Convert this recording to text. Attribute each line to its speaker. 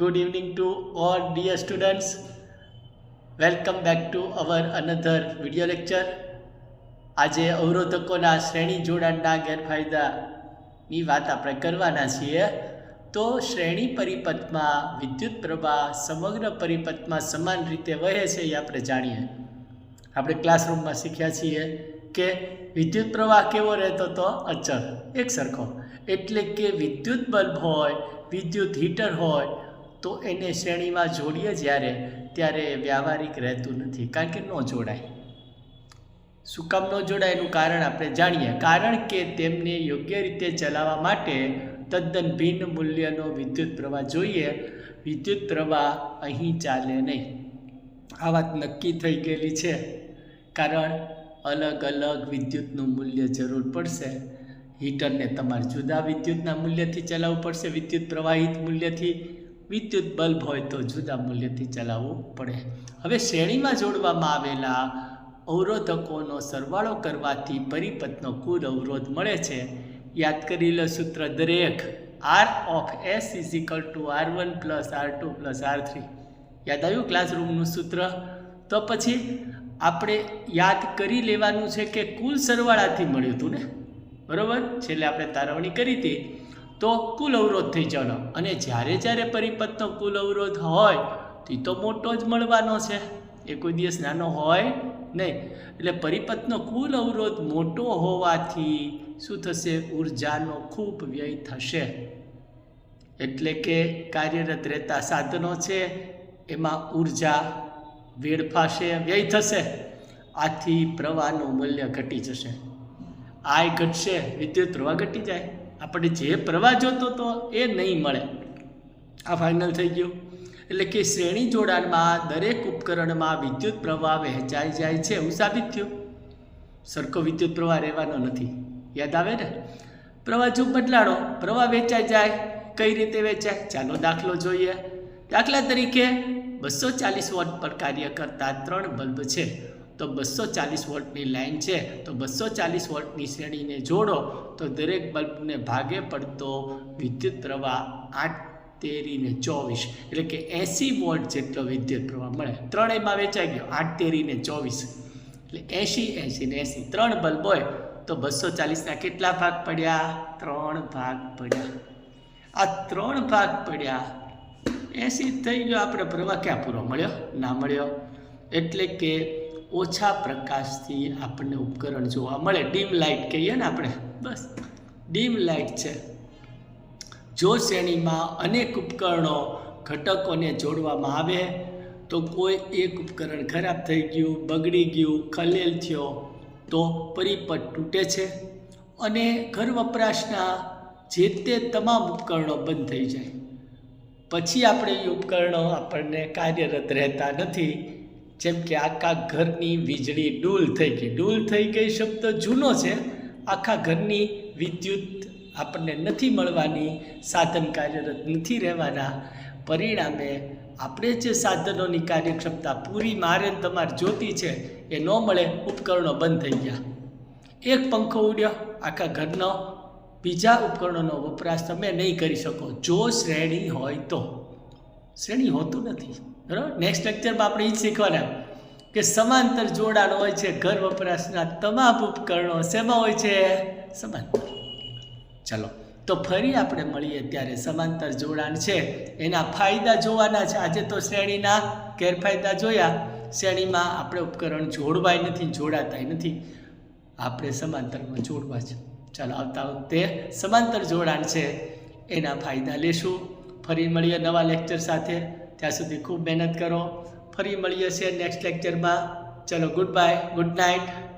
Speaker 1: Good evening to all dear students. Welcome back to our another video lecture. આજે અવરોધકોના શ્રેણી જોડાણના ગેરફાયદાની વાત આપણે કરવાના છીએ તો શ્રેણી પરિપથમાં વિદ્યુત પ્રવાહ સમગ્ર પરિપથમાં સમાન રીતે વહે છે એ આપણે જાણીએ આપણે ક્લાસરૂમમાં શીખ્યા છીએ કે વિદ્યુત પ્રવાહ કેવો રહેતો તો અચળ, એક સરખો એટલે કે વિદ્યુત બલ્બ હોય, વિદ્યુત હીટર હોય તો એને શ્રેણીમાં જોડીએ જ્યારે, ત્યારે વ્યાવહારિક રહેતું નથી, કારણ કે ન જોડાય. શું કામ ન જોડાય એનું કારણ આપણે જાણીએ. કારણ કે તેમને યોગ્ય રીતે ચલાવવા માટે તદ્દન ભિન્ન મૂલ્યનો વિદ્યુત પ્રવાહ જોઈએ. વિદ્યુત પ્રવાહ અહીં ચાલે નહીં. આ વાત નક્કી થઈ ગયેલી છે. કારણ અલગ અલગ વિદ્યુતનું મૂલ્ય જરૂર પડશે. હીટરને તમારે જુદા વિદ્યુતના મૂલ્યથી ચલાવવું પડશે. વિદ્યુત પ્રવાહિત મૂલ્યથી વિદ્યુત બલ્બ હોય તો જુદા મૂલ્યથી ચલાવવું પડે. હવે શ્રેણીમાં જોડવામાં આવેલા અવરોધકોનો સરવાળો કરવાથી પરિપથનો કુલ અવરોધ મળે છે. યાદ કરી લો સૂત્ર દરેક. R of S is equal to R one plus R two plus R three યાદ આવ્યું ક્લાસરૂમનું સૂત્ર? તો પછી આપણે યાદ કરી લેવાનું છે કે કુલ સરવાળાથી મળ્યું હતું ને? બરાબર? છેલ્લે આપણે તારવણી કરી હતી. તો કુલ અવરોધ થઈ જવાનો. અને જ્યારે જ્યારે પરિપથનો કુલ અવરોધ હોય, તો તો મોટો જ મળવાનો છે. એ કોઈ દિવસ નાનો હોય નહીં. એટલે પરિપથનો કુલ અવરોધ મોટો હોવાથી શું થશે? ઉર્જાનો ખૂબ વ્યય થશે. એટલે કે કાર્યરત રહેતા સાધનો છે, એમાં ઊર્જા વેડફાશે, વ્યય થશે. આથી પ્રવાહનું મૂલ્ય ઘટી જશે. આય ઘટશે, વિદ્યુત પ્રવાહ ઘટી જાય. આપણે જે પ્રવાહ જોતો હતો એ નહીં મળે. આ ફાઇનલ થઈ ગયું. એટલે કે શ્રેણી જોડાણમાં દરેક ઉપકરણમાં વિદ્યુત પ્રવાહ વહેંચાઈ જાય છે એવું સાબિત થયું. સરખો વિદ્યુત પ્રવાહ રહેવાનો નથી. યાદ આવે ને? પ્રવાહ જો બદલાડો પ્રવાહ વેચાઈ જાય, કઈ રીતે વેચાય ચાલો દાખલો જોઈએ. દાખલા તરીકે બસો ચાલીસ વોટ પર કાર્ય કરતા ત્રણ બલ્બ છે. તો બસો ચાલીસ વોટની લાઇન છે, તો બસો ચાલીસ વોટની શ્રેણીને જોડો, તો દરેક બલ્બને ભાગે પડતો વિદ્યુત પ્રવાહ આઠ તેરીને ચોવીસ, એટલે કે એંસી વોલ્ટ જેટલો વિદ્યુત પ્રવાહ મળે. ત્રણેયમાં વેચાઈ ગયો, આઠ તેરીને ચોવીસ. એટલે એંશી એંશી ને એંસી, ત્રણ બલ્બ હોય, તો બસો ચાલીસના કેટલા ભાગ પડ્યા? ત્રણ ભાગ પડ્યા. આ ત્રણ ભાગ પડ્યા, એંસી થઈ ગયો, આપણે પ્રવાહ ક્યાં પૂરો મળ્યો? ના મળ્યો. એટલે કે ઓછા પ્રકાશથી આપણને ઉપકરણ જોવા મળે. ડીમ લાઇટ કહીએ ને આપણે? બસ. ડીમ લાઇટ છે. જો શ્રેણીમાં અનેક ઉપકરણો, ઘટકોને જોડવામાં આવે, તો કોઈ એક ઉપકરણ ખરાબ થઈ ગયું, બગડી ગયું, ખલેલ થયો, તો પરિપથ તૂટે છે અને ઘર વપરાશના જે તે તમામ ઉપકરણો બંધ થઈ જાય. પછી આપણે એ ઉપકરણો આપણને કાર્યરત રહેતા નથી. જેમ કે આખા ઘરની વીજળી ડૂલ થઈ ગઈ. ડૂલ થઈ ગઈ શબ્દ જૂનો છે. આખા ઘરની વિદ્યુત આપણને નથી મળવાની, સાધન કાર્યરત નથી રહેવાના. પરિણામે આપણે જે સાધનોની કાર્યક્ષમતા પૂરી મારે તમારે જોતી છે, એ ન મળે, ઉપકરણો બંધ થઈ ગયા. એક પંખો ઉડ્યો, આખા ઘરનો. બીજા ઉપકરણોનો વપરાશ તમે નહીં કરી શકો. જો શ્રેણી હોય તો. શ્રેણી હોતું નથી. બરાબર? નેક્સ્ટ લેક્ચરમાં આપણે એ જ શીખવાના. કે સમાંતર જોડાણ હોય છે ઘર વપરાશના તમામ ઉપકરણો શેમાં હોય છે? સમાંતર. ચલો. તો ફરી આપણે મળીએ ત્યારે સમાંતર જોડાણ છે. એના ફાયદા જોવાના છે. આજે તો શ્રેણીના ગેરફાયદા જોયા. શ્રેણીમાં આપણે ઉપકરણ જોડવાય નથી, જોડાતાય નથી. આપણે સમાંતરમાં જોડવા છે ચાલો, આવતા વખતે સમાંતર જોડાણ છે. એના ફાયદા લેશું. ફરી મળીએ નવા લેક્ચર સાથે. ત્યાં સુધી ખૂબ મહેનત કરો. ફરી મળીએ છીએ નેક્સ્ટ લેક્ચરમાં ચલો ગુડ બાય ગુડ નાઇટ